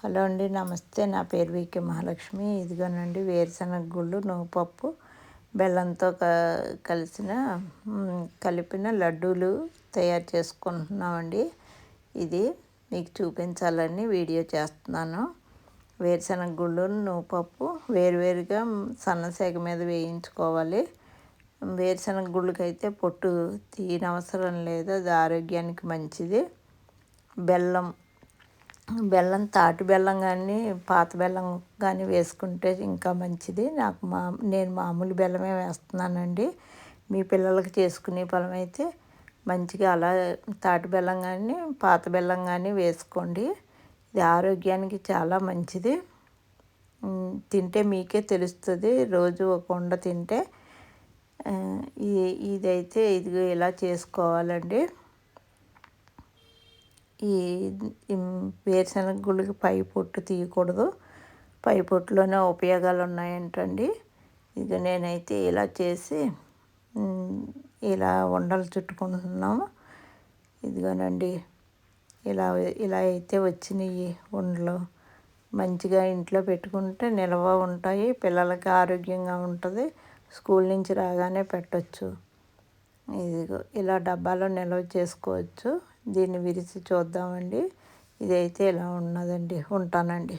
Hello అండి నమస్తే. నా పేరు వికే మహాలక్ష్మి. ఇదిగోనండి వేరుశనగ గుళ్ళు నువ్వుపప్పు బెల్లంతో కలిసిన కలిపిన లడ్డూలు తయారు చేసుకుంటున్నామండి. ఇది మీకు చూపించాలని వీడియో చేస్తున్నాను. వేరుశనగ గుళ్ళు నువ్వుపప్పు వేరువేరుగా సన్నసేగ మీద వేయించుకోవాలి. వేరుశనగ గుళ్ళకైతే పొట్టు తీయనవసరం లేదు అది ఆరోగ్యానికి మంచిది. బెల్లం బెల్లం తాటి బెల్లం కానీ పాత బెల్లం కానీ వేసుకుంటే ఇంకా మంచిది. నాకు మా నేను మామూలు బెల్లమే వేస్తున్నానండి. మీ పిల్లలకి చేసుకునే బెల్లం అయితే మంచిగా అలా తాటి బెల్లం కానీ పాత బెల్లం కానీ వేసుకోండి. ఇది ఆరోగ్యానికి చాలా మంచిది. తింటే మీకే తెలుస్తుంది. రోజు ఒక వండ తింటే ఇదైతే ఇది ఇలా చేసుకోవాలండి. ఈ వేరుశనగ గుళ్ళకి పై పొట్టు తీయకూడదు. పై పొట్టులోనే ఉపయోగాలు ఉన్నాయంటండి ఇక నేనైతే ఇలా చేసి ఇలా ఉండలు చుట్టుకుంటున్నాము. ఇదిగోనండి ఇలా ఇలా అయితే వచ్చినాయి ఉండలు మంచిగా ఇంట్లో పెట్టుకుంటే నిల్వ ఉంటాయి పిల్లలకి ఆరోగ్యంగా ఉంటుంది. స్కూల్ నుంచి రాగానే పెట్టచ్చు. ఇదిగో ఇలా డబ్బాలో నిల్వ చేసుకోవచ్చు. దీన్ని విరిచి చూద్దామండి. ఇదైతే ఇలా ఉన్నదండి. ఉంటానండి.